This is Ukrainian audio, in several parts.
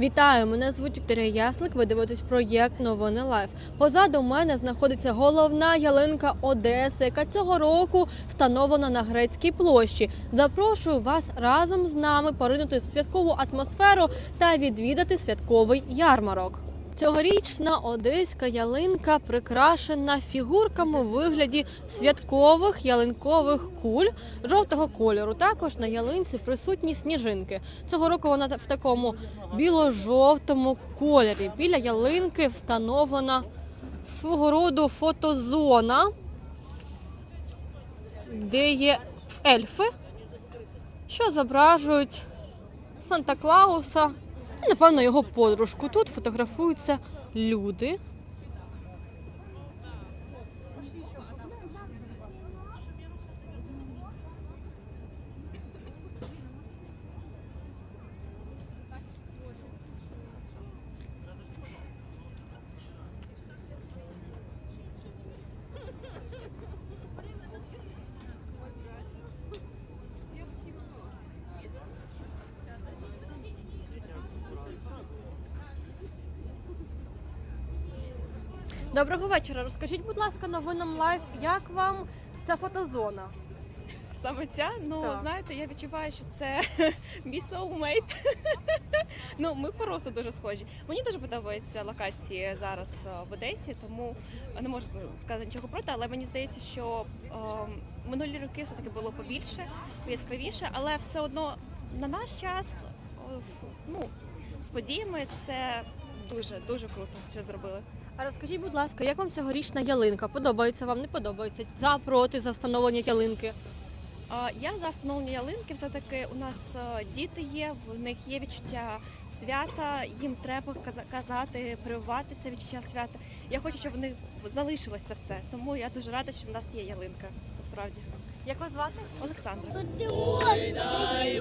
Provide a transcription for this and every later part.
Вітаю! Мене звуть Вікторія Яслик. Ви дивитесь проєкт Новини Лайф. Позаду мене знаходиться головна ялинка Одеси, яка цього року встановлена на грецькій площі. Запрошую вас разом з нами поринути в святкову атмосферу та відвідати святковий ярмарок. Цьогорічна одеська ялинка прикрашена фігурками у вигляді святкових ялинкових куль жовтого кольору. Також на ялинці присутні сніжинки. Цього року вона в такому біло-жовтому кольорі. Біля ялинки встановлена свого роду фотозона, де є ельфи, що зображують Санта Клауса напевно, його подружку. Тут фотографуються люди. Доброго вечора. Розкажіть, будь ласка, новинам лайф, як вам ця фотозона? Саме ця, ну Так. знаєте, я відчуваю, що це мій soulmate. ну, ми просто дуже схожі. Мені дуже подобаються локації зараз е, в Одесі, тому не можу сказати нічого проти, але мені здається, що е, минулі роки все-таки було побільше, яскравіше, але все одно на наш час, е, ф- ну, з подіями це дуже дуже круто, що зробили. А розкажіть, будь ласка, як вам цьогорічна ялинка? Подобається вам, не подобається? За проти за встановлення ялинки? А, Я за встановлення ялинки. Все таки у нас е, діти є, в них є відчуття свята. Їм треба каза- казати, прививати це відчуття свята. Я хочу, щоб в них залишилось це все. Тому я дуже рада, що в нас є ялинка. Насправді, Як вас звати? Олександра. Одеський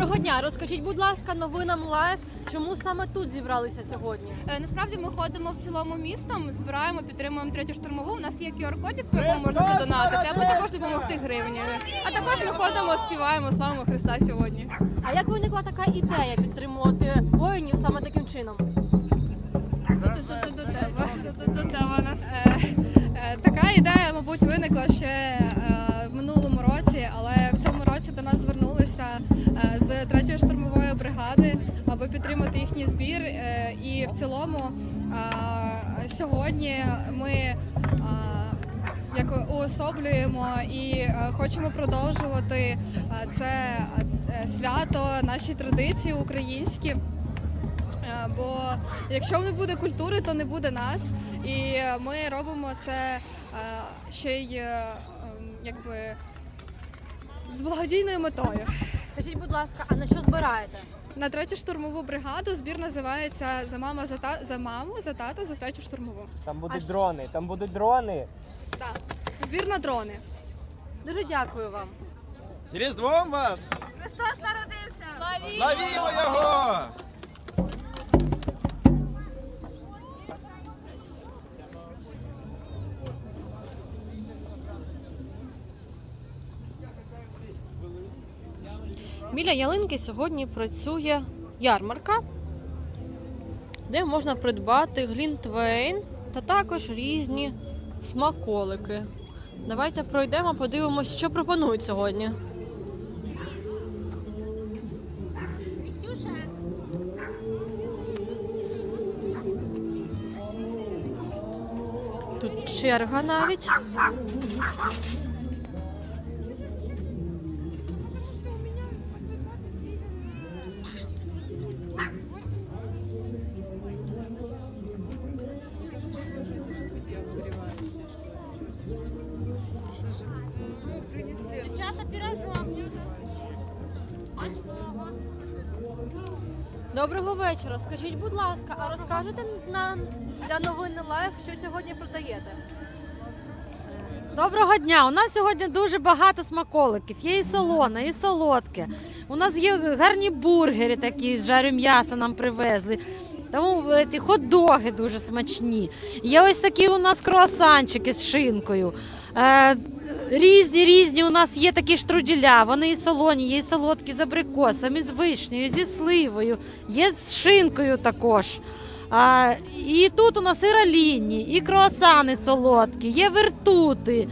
Доброго дня. Розкажіть, будь ласка, новинам лайф, чому саме тут зібралися сьогодні? Е, Насправді ми ходимо в цілому містом, збираємо, підтримуємо третю штурмову. У нас є QR-кодик, по якому можна задонатити, або також допомогти гривнею. А також ми ходимо, співаємо славимо Христа сьогодні. А як виникла така ідея підтримувати воїнів саме таким чином? До тебе. До тебе нас. Така ідея, мабуть, виникла ще е, в минулому році, але в цьому році до нас звернулися е, з 3-ї штурмової бригади, аби підтримати їхній збір. Е, І в цілому е, сьогодні ми як уособлюємо і хочемо продовжувати це свято, наші традиції українські. Бо якщо не буде культури, то не буде нас. І ми робимо це ще й ем, якби з благодійною метою. Скажіть, будь ласка, а на що збираєте? На третю штурмову бригаду збір називається за мама за та за маму, за тата, за третю штурмову. Там будуть А що- дрони, там будуть дрони. Так, збір на дрони. Дуже дякую вам. Через двом вас! Христос народився! Славімо його! Біля ялинки сьогодні працює ярмарка, де можна придбати глінтвейн та також різні смаколики. Давайте пройдемо, подивимось, що пропонують сьогодні. Тут черга навіть. Доброго вечора. Скажіть, будь ласка, а розкажете нам для новин лайф, що сьогодні продаєте? Доброго дня! У нас сьогодні дуже багато смаколиків. Є і солоне, і солодке. У нас є гарні бургери такі з жарю м'яса нам привезли. Тому ті хот-доги дуже смачні. Є ось такі у нас круасанчики з шинкою. Е, різні різні у нас є такі штруділя. Вони і солоні, є і солодкі з абрикосом, і з вишнею, зі сливою, є з шинкою також. А, і тут у нас і раліні, і круасани солодкі, є вертути,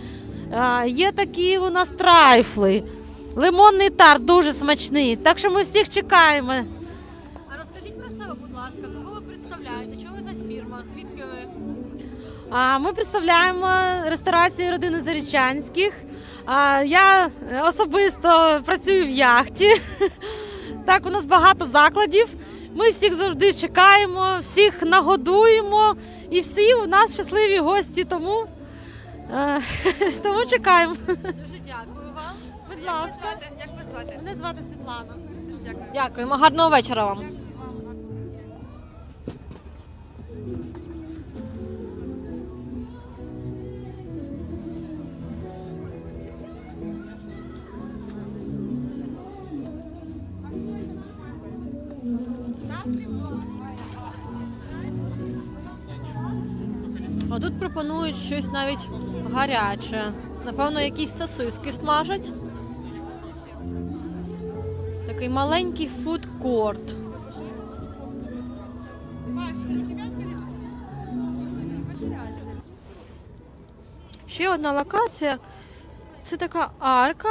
а, є такі у нас трайфли. Лимонний тарт дуже смачний. Так що ми всіх чекаємо. Ми представляємо ресторацію родини Зарічанських. Я особисто працюю в яхті. Так, у нас багато закладів. Ми всіх завжди чекаємо, всіх нагодуємо, і всі у нас щасливі гості. Тому, е, тому чекаємо. Дуже дякую вам. Будь ласка, Як вас звати? мене звати Світлана. Дякую. Дякуємо, гарного вечора вам. А тут пропонують щось навіть гаряче. Напевно, якісь сосиски смажать. Такий маленький фудкорт. Ще одна локація. Це така арка,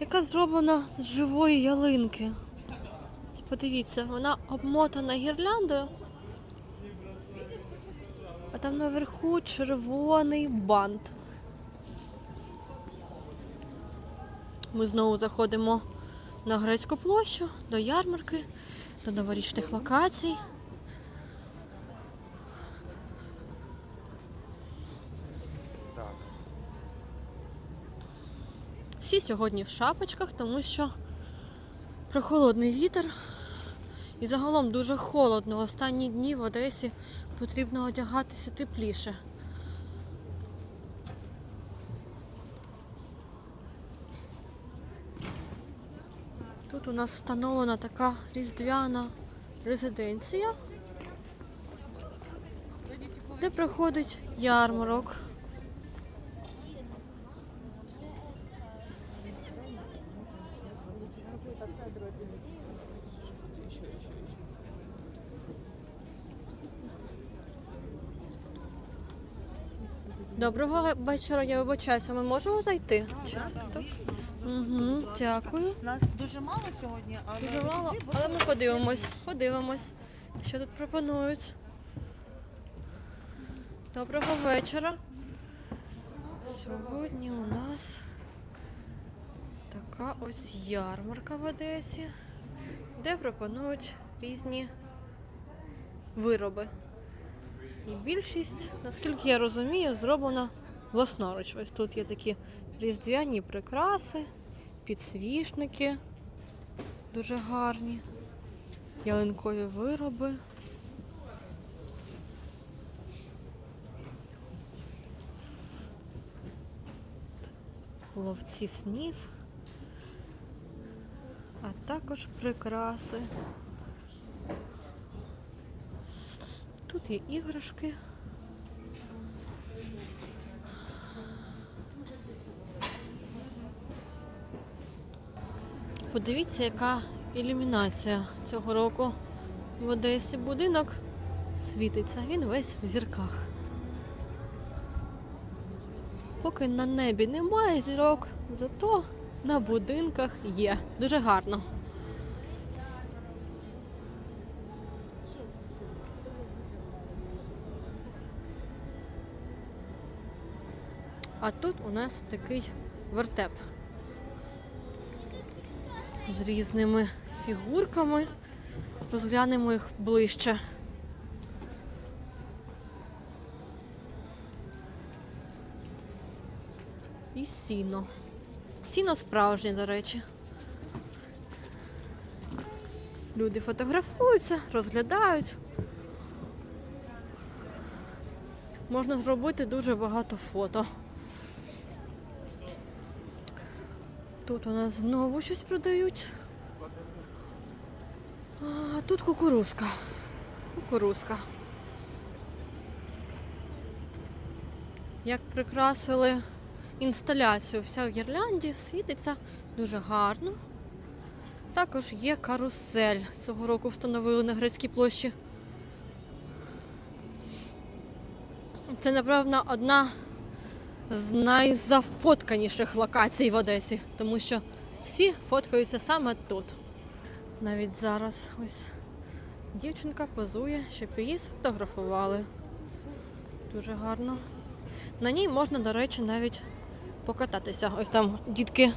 яка зроблена з живої ялинки. Подивіться, вона обмотана гірляндою. А там наверху червоний бант. Ми знову заходимо на грецьку площу, до ярмарки, до новорічних локацій. Всі сьогодні в шапочках, тому що прохолодний вітер. І загалом дуже холодно. Останні дні в Одесі потрібно одягатися тепліше. Тут у нас встановлена така різдвяна резиденція, де проходить ярмарок. Доброго вечора, я вибачаюся. Ми можемо зайти? Угу, дякую. Нас дуже мало сьогодні, але Дуже мало, але ми подивимось, подивимось, що тут пропонують. Доброго вечора. Сьогодні у нас така ось ярмарка в Одесі, де пропонують різні вироби. І більшість, наскільки я розумію, зроблена власноруч. Ось тут є такі різдвяні прикраси, підсвічники дуже гарні, ялинкові вироби. Ловці снів, а також прикраси. Тут є іграшки. Подивіться, яка ілюмінація цього року в Одесі. Будинок світиться, він весь в зірках. Поки на небі немає зірок, зато на будинках є. Дуже гарно. А тут у нас такий вертеп з різними фігурками. Розглянемо їх ближче. І сіно. Сіно справжнє, до речі. Люди фотографуються, розглядають. Можна зробити дуже багато фото. Тут у нас знову щось продають. А тут кукурузка. Кукурузка. Як прикрасили інсталяцію вся в гірлянді, світиться дуже гарно. Також є карусель. Цього року встановили на Грецькій площі. Це, напевно, одна з найзафотканіших локацій в Одесі, тому що всі фоткаються саме тут. Навіть зараз ось дівчинка позує, щоб її сфотографували. Дуже гарно. На ній можна, до речі, навіть покататися. Ось там дітки,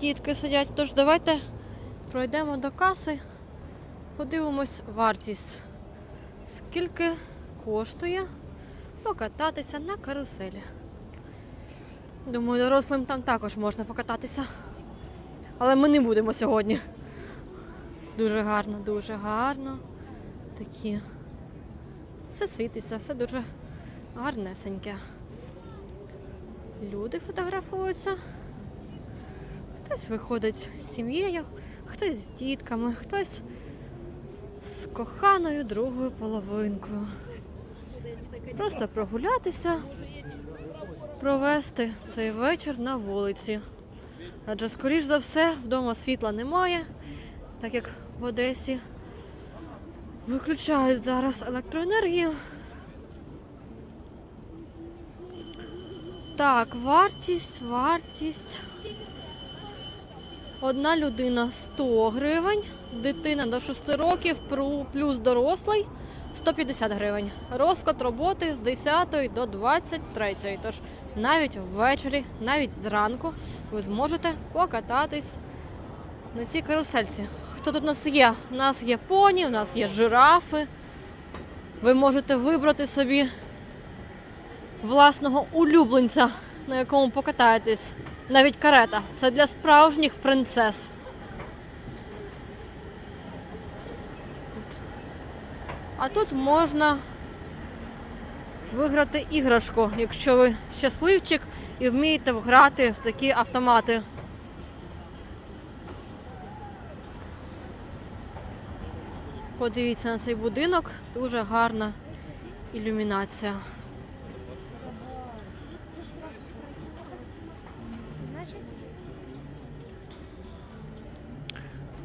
дітки сидять. Тож давайте пройдемо до каси, подивимось вартість. Скільки коштує покататися на каруселі. Думаю, дорослим там також можна покататися. Але ми не будемо сьогодні. Дуже гарно, дуже гарно. Такі. Все світиться, все дуже гарнесеньке. Люди фотографуються. Хтось виходить з сім'єю, хтось з дітками, хтось з коханою другою половинкою. Просто прогулятися, провести цей вечір на вулиці. Адже, скоріш за все, вдома світла немає, так як в Одесі виключають зараз електроенергію. Так, вартість, вартість. Одна людина 100 гривень, дитина до 6 років плюс дорослий 150 гривень. Розклад роботи з 10 до 23. Тож навіть ввечері, навіть зранку ви зможете покататись на цій карусельці. Хто тут у нас є? У нас є поні, у нас є жирафи. Ви можете вибрати собі власного улюбленця, на якому покатаєтесь. Навіть карета. Це для справжніх принцес. А тут можна виграти іграшку, якщо ви щасливчик і вмієте грати в такі автомати. Подивіться на цей будинок, дуже гарна ілюмінація.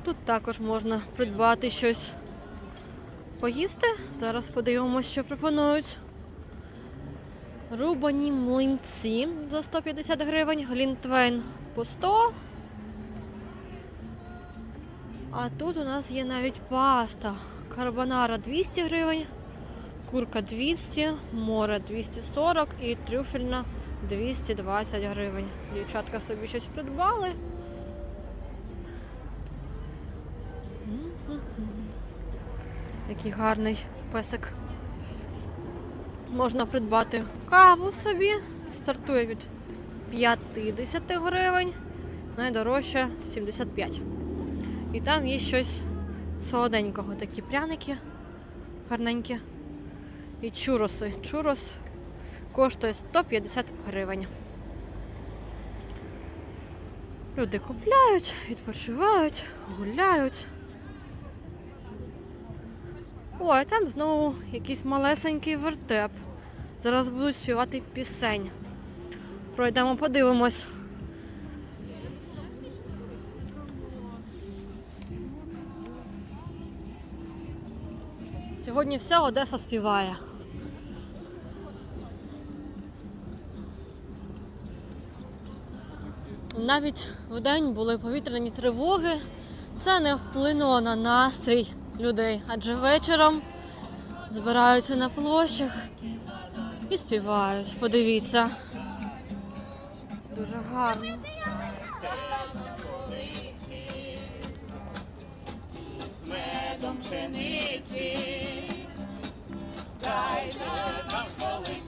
Тут також можна придбати щось поїсти. Зараз подивимося, що пропонують. Рубані млинці за 150 гривень, глінтвейн по 100. А тут у нас є навіть паста. Карбонара 200 гривень, курка 200, море 240 і трюфельна 220 гривень. Дівчатка собі щось придбали. Який гарний песик. Можна придбати каву собі. Стартує від 50 гривень, найдорожча 75. І там є щось солоденького, такі пряники гарненькі. І чуроси. Чурос коштує 150 гривень. Люди купляють, відпочивають, гуляють. Ой, там знову якийсь малесенький вертеп. Зараз будуть співати пісень. Пройдемо, подивимось. Сьогодні вся Одеса співає. Навіть в день були повітряні тривоги. Це не вплинуло на настрій людей, адже вечором збираються на площах і співають. Подивіться. Дуже гарно. Христос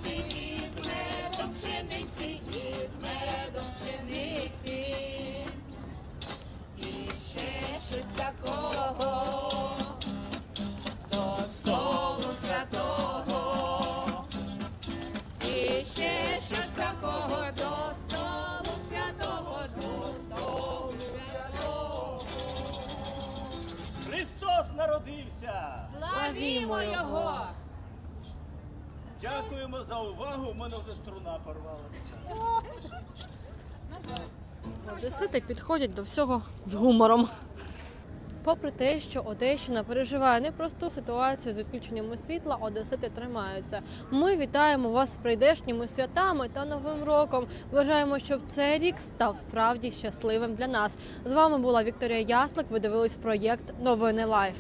Славімо його! Дякуємо за увагу. У мене вже струна порвала. Одесити підходять до всього з гумором. Попри те, що Одещина переживає непросту ситуацію з відключеннями світла, Одесити тримаються. Ми вітаємо вас з прийдешніми святами та Новим роком. Бажаємо, щоб цей рік став справді щасливим для нас. З вами була Вікторія Яслик. Ви дивились проєкт Новини Лайф.